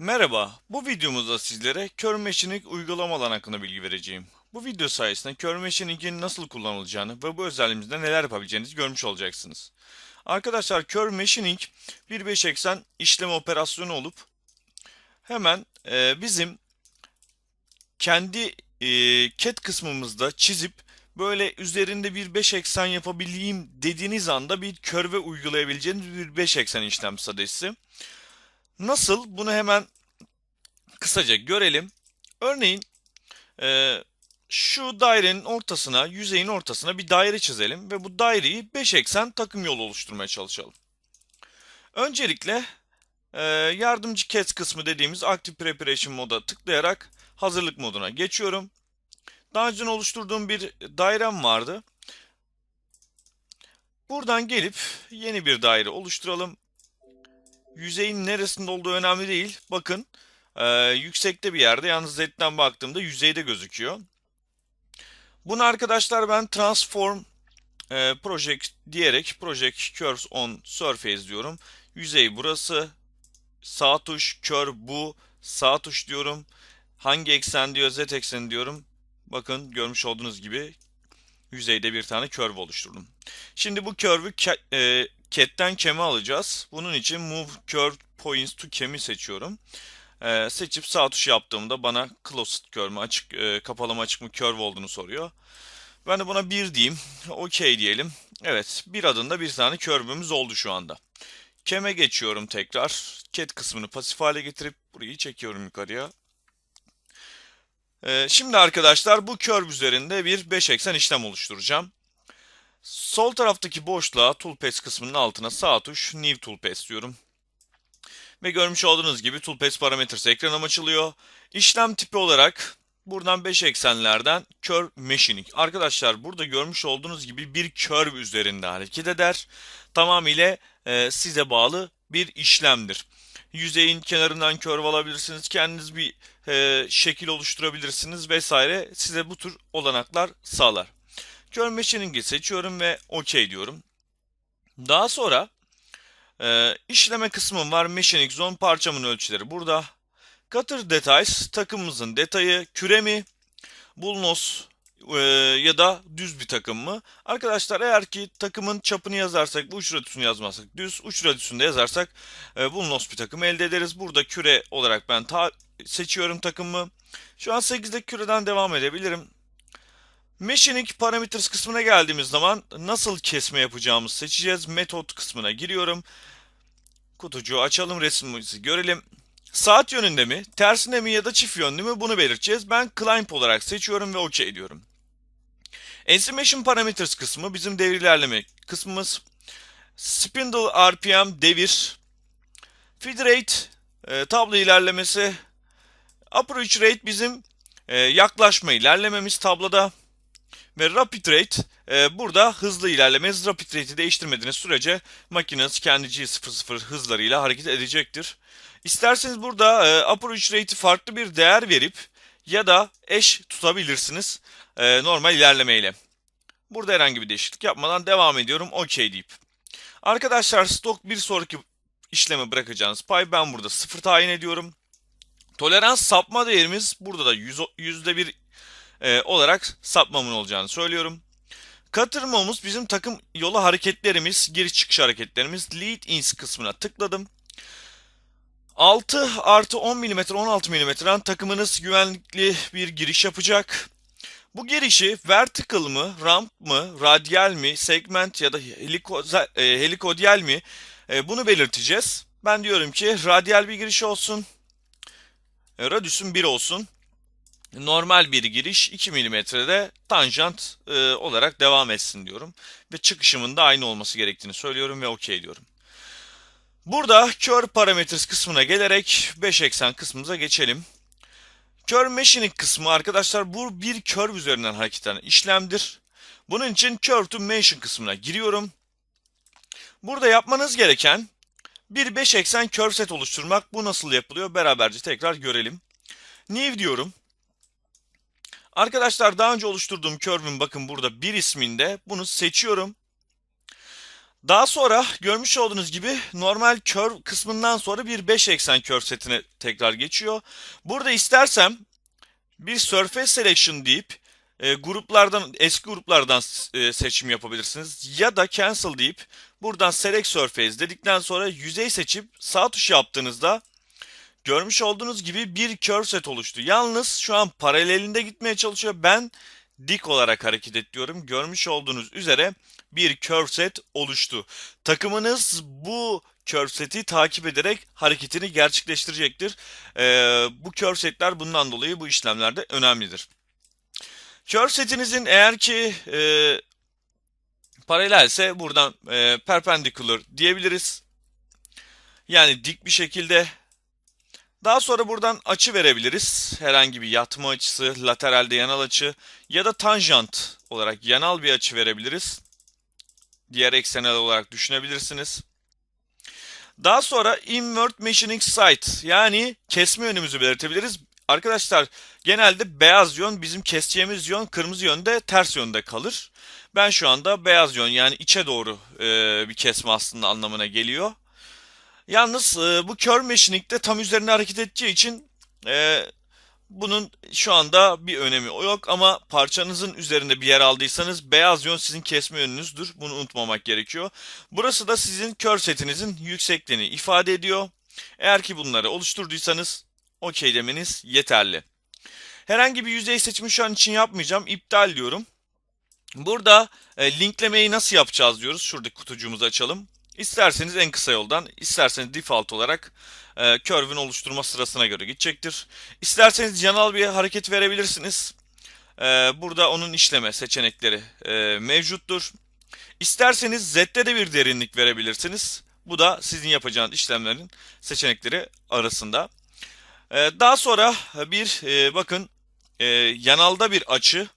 Merhaba, bu videomuzda sizlere Curve Machining uygulamalar hakkında bilgi vereceğim. Bu video sayesinde Curve Machining'in nasıl kullanılacağını ve bu özelliğimizde neler yapabileceğinizi görmüş olacaksınız. Arkadaşlar Curve Machining bir 5 eksen işlem operasyonu olup hemen e, bizim kendi e, CAD kısmımızda çizip böyle üzerinde bir 5 eksen yapabileyim dediğiniz anda bir curve uygulayabileceğiniz bir 5 eksen işlem stratejisi. Nasıl? Bunu hemen kısaca görelim. Örneğin e, şu dairenin ortasına, yüzeyin ortasına bir daire çizelim ve bu daireyi 5 eksen takım yolu oluşturmaya çalışalım. Öncelikle e, yardımcı CAD kısmı dediğimiz Active Preparation moda tıklayarak hazırlık moduna geçiyorum. Daha önce oluşturduğum bir dairem vardı. Buradan gelip yeni bir daire oluşturalım. Yüzeyin neresinde olduğu önemli değil. Bakın ee, yüksekte bir yerde yalnız Z'den baktığımda yüzeyde gözüküyor. Bunu arkadaşlar ben transform e, project diyerek project curves on surface diyorum. Yüzey burası. Sağ tuş curve bu. Sağ tuş diyorum. Hangi eksen diyor z ekseni diyorum. Bakın görmüş olduğunuz gibi yüzeyde bir tane curve oluşturdum. Şimdi bu curve'ü e, cat'ten keme alacağız. Bunun için move curve points to kem'i seçiyorum. Ee, seçip sağ tuş yaptığımda bana closed curve açık, e, kapalı mı açık mı curve olduğunu soruyor. Ben de buna 1 diyeyim. OK diyelim. Evet, bir adında bir tane curve'ümüz oldu şu anda. Keme geçiyorum tekrar. Cat kısmını pasif hale getirip burayı çekiyorum yukarıya. Ee, şimdi arkadaşlar bu curve üzerinde bir 5 eksen işlem oluşturacağım. Sol taraftaki boşluğa toolpath kısmının altına sağ tuş new toolpath diyorum. Ve görmüş olduğunuz gibi Toolpath Parameters ekranım açılıyor. İşlem tipi olarak buradan 5 eksenlerden Curve Machining. Arkadaşlar burada görmüş olduğunuz gibi bir curve üzerinde hareket eder. Tamamıyla e, size bağlı bir işlemdir. Yüzeyin kenarından curve alabilirsiniz. Kendiniz bir e, şekil oluşturabilirsiniz vesaire. Size bu tür olanaklar sağlar. Curve Machining'i seçiyorum ve OK diyorum. Daha sonra ee, işleme kısmım var. Machining Zone parçamın ölçüleri burada. Cutter Details takımımızın detayı, küremi, bulnos e, ya da düz bir takım mı? Arkadaşlar eğer ki takımın çapını yazarsak, bu uç radyüsünü yazmazsak, düz uç radyüsünü de yazarsak e, bulnos bir takım elde ederiz. Burada küre olarak ben ta seçiyorum takımı. Şu an 8'deki küreden devam edebilirim. Machining Parameters kısmına geldiğimiz zaman nasıl kesme yapacağımızı seçeceğiz. Metot kısmına giriyorum. Kutucuğu açalım resmimizi görelim. Saat yönünde mi, tersine mi ya da çift yönlü mü bunu belirteceğiz. Ben climb olarak seçiyorum ve OK diyorum. Estimation Parameters kısmı bizim devir ilerleme kısmımız. Spindle RPM devir. Feed Rate e, tablo ilerlemesi. Approach Rate bizim e, yaklaşma ilerlememiz tabloda. Ve Rapid Rate e, burada hızlı ilerlemeniz. Rapid Rate'i değiştirmediğiniz sürece makineniz kendi G00 hızlarıyla hareket edecektir. İsterseniz burada e, Approach Rate'i farklı bir değer verip ya da eş tutabilirsiniz e, normal ilerlemeyle. Burada herhangi bir değişiklik yapmadan devam ediyorum. OK deyip. Arkadaşlar stok bir sonraki işlemi bırakacağınız pay ben burada 0 tayin ediyorum. Tolerans sapma değerimiz burada da %1 e, olarak sapmamın olacağını söylüyorum. Katırmamız bizim takım yolu hareketlerimiz, giriş çıkış hareketlerimiz. Lead ins kısmına tıkladım. 6 artı 10 mm 16 mm'den takımınız güvenlikli bir giriş yapacak. Bu girişi vertical mı, ramp mı, radyal mi, segment ya da heliko, e, helikodyal mi e, bunu belirteceğiz. Ben diyorum ki radyal bir giriş olsun. E, radius'un 1 olsun normal bir giriş 2 mm'de tanjant e, olarak devam etsin diyorum. Ve çıkışımın da aynı olması gerektiğini söylüyorum ve OK diyorum. Burada Curve Parameters kısmına gelerek 5 eksen kısmımıza geçelim. Curve Machining kısmı arkadaşlar bu bir curve üzerinden hareket eden işlemdir. Bunun için Curve to Mention kısmına giriyorum. Burada yapmanız gereken bir 5 eksen curve set oluşturmak. Bu nasıl yapılıyor? Beraberce tekrar görelim. New diyorum. Arkadaşlar daha önce oluşturduğum curve'ün bakın burada bir isminde bunu seçiyorum. Daha sonra görmüş olduğunuz gibi normal curve kısmından sonra bir 5 eksen curve setine tekrar geçiyor. Burada istersem bir surface selection deyip e, gruplardan eski gruplardan e, seçim yapabilirsiniz ya da cancel deyip buradan select surface dedikten sonra yüzey seçip sağ tuş yaptığınızda görmüş olduğunuz gibi bir curve set oluştu. Yalnız şu an paralelinde gitmeye çalışıyor. Ben dik olarak hareket ediyorum. Görmüş olduğunuz üzere bir curve set oluştu. Takımınız bu curve seti takip ederek hareketini gerçekleştirecektir. Ee, bu curve setler bundan dolayı bu işlemlerde önemlidir. Curve setinizin eğer ki e, paralelse buradan e, perpendicular diyebiliriz. Yani dik bir şekilde. Daha sonra buradan açı verebiliriz. Herhangi bir yatma açısı, lateralde yanal açı ya da tanjant olarak yanal bir açı verebiliriz. Diğer eksenel olarak düşünebilirsiniz. Daha sonra invert machining site yani kesme yönümüzü belirtebiliriz. Arkadaşlar genelde beyaz yön bizim keseceğimiz yön kırmızı yönde ters yönde kalır. Ben şu anda beyaz yön yani içe doğru e, bir kesme aslında anlamına geliyor. Yalnız e, bu curve machining'de tam üzerine hareket edeceği için e, bunun şu anda bir önemi yok ama parçanızın üzerinde bir yer aldıysanız beyaz yön sizin kesme yönünüzdür. Bunu unutmamak gerekiyor. Burası da sizin curve setinizin yüksekliğini ifade ediyor. Eğer ki bunları oluşturduysanız okey demeniz yeterli. Herhangi bir yüzey seçimi şu an için yapmayacağım. İptal diyorum. Burada e, linklemeyi nasıl yapacağız diyoruz. Şuradaki kutucuğumuzu açalım. İsterseniz en kısa yoldan, isterseniz default olarak e, curve'ün oluşturma sırasına göre gidecektir. İsterseniz yanal bir hareket verebilirsiniz. E, burada onun işleme seçenekleri e, mevcuttur. İsterseniz Z'de de bir derinlik verebilirsiniz. Bu da sizin yapacağınız işlemlerin seçenekleri arasında. E, daha sonra bir e, bakın e, yanalda bir açı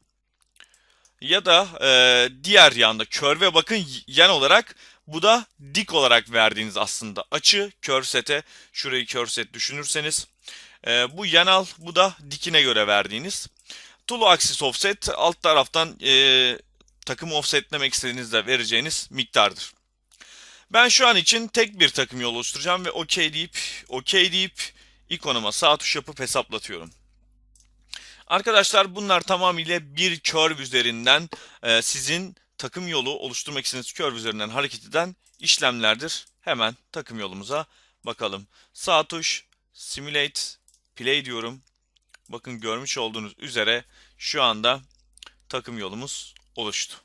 ya da e, diğer yanda körve bakın yan olarak bu da dik olarak verdiğiniz aslında açı kör sete şurayı kör set düşünürseniz e, bu yanal bu da dikine göre verdiğiniz. Tool axis offset alt taraftan e, takım offsetlemek istediğinizde vereceğiniz miktardır. Ben şu an için tek bir takım yol oluşturacağım ve OK deyip OK deyip ikonuma sağ tuş yapıp hesaplatıyorum. Arkadaşlar bunlar tamamıyla bir curve üzerinden e, sizin takım yolu oluşturmak istediğiniz curve üzerinden hareket eden işlemlerdir. Hemen takım yolumuza bakalım. Sağ tuş simulate play diyorum. Bakın görmüş olduğunuz üzere şu anda takım yolumuz oluştu.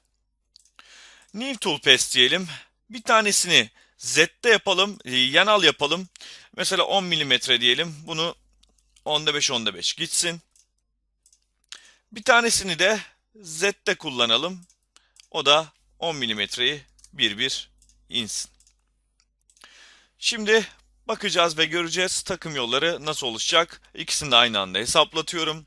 New Tool Path diyelim. Bir tanesini Z'de yapalım, e, yanal yapalım. Mesela 10 mm diyelim. Bunu 10'da 5 10'da 5 gitsin. Bir tanesini de Z'de kullanalım. O da 10 milimetreyi bir bir insin. Şimdi bakacağız ve göreceğiz takım yolları nasıl oluşacak. İkisini de aynı anda hesaplatıyorum.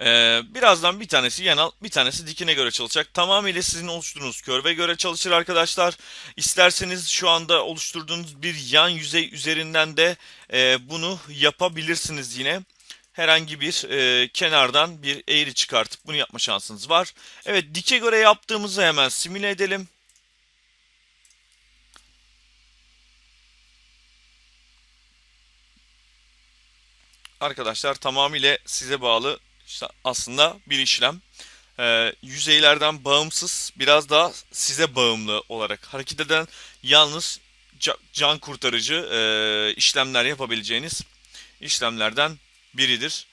Ee, birazdan bir tanesi yanal, bir tanesi dikine göre çalışacak. Tamamıyla sizin oluşturduğunuz körve göre çalışır arkadaşlar. İsterseniz şu anda oluşturduğunuz bir yan yüzey üzerinden de e, bunu yapabilirsiniz yine herhangi bir e, kenardan bir eğri çıkartıp bunu yapma şansınız var. Evet dike göre yaptığımızı hemen simüle edelim. Arkadaşlar tamamıyla size bağlı işte aslında bir işlem. E, yüzeylerden bağımsız biraz daha size bağımlı olarak hareket eden yalnız can kurtarıcı e, işlemler yapabileceğiniz işlemlerden biridir.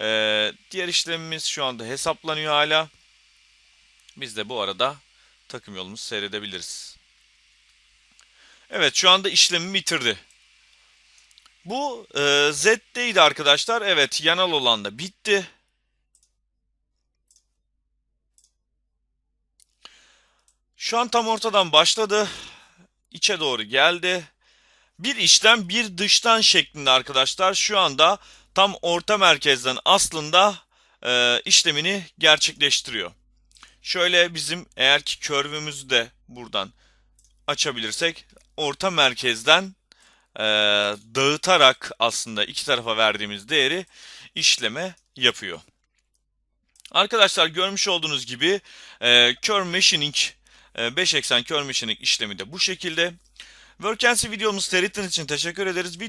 Ee, diğer işlemimiz şu anda hesaplanıyor hala. Biz de bu arada takım yolumuzu seyredebiliriz. Evet şu anda işlemi bitirdi. Bu e, Z'deydi arkadaşlar. Evet yanal olan da bitti. Şu an tam ortadan başladı. İçe doğru geldi. Bir işlem bir dıştan şeklinde arkadaşlar. Şu anda tam orta merkezden aslında e, işlemini gerçekleştiriyor. Şöyle bizim eğer ki körvümüzü de buradan açabilirsek orta merkezden e, dağıtarak aslında iki tarafa verdiğimiz değeri işleme yapıyor. Arkadaşlar görmüş olduğunuz gibi e, Curve Machining 5 eksen kör machining işlemi de bu şekilde. Work and See videomuzu seyrettiğiniz için teşekkür ederiz.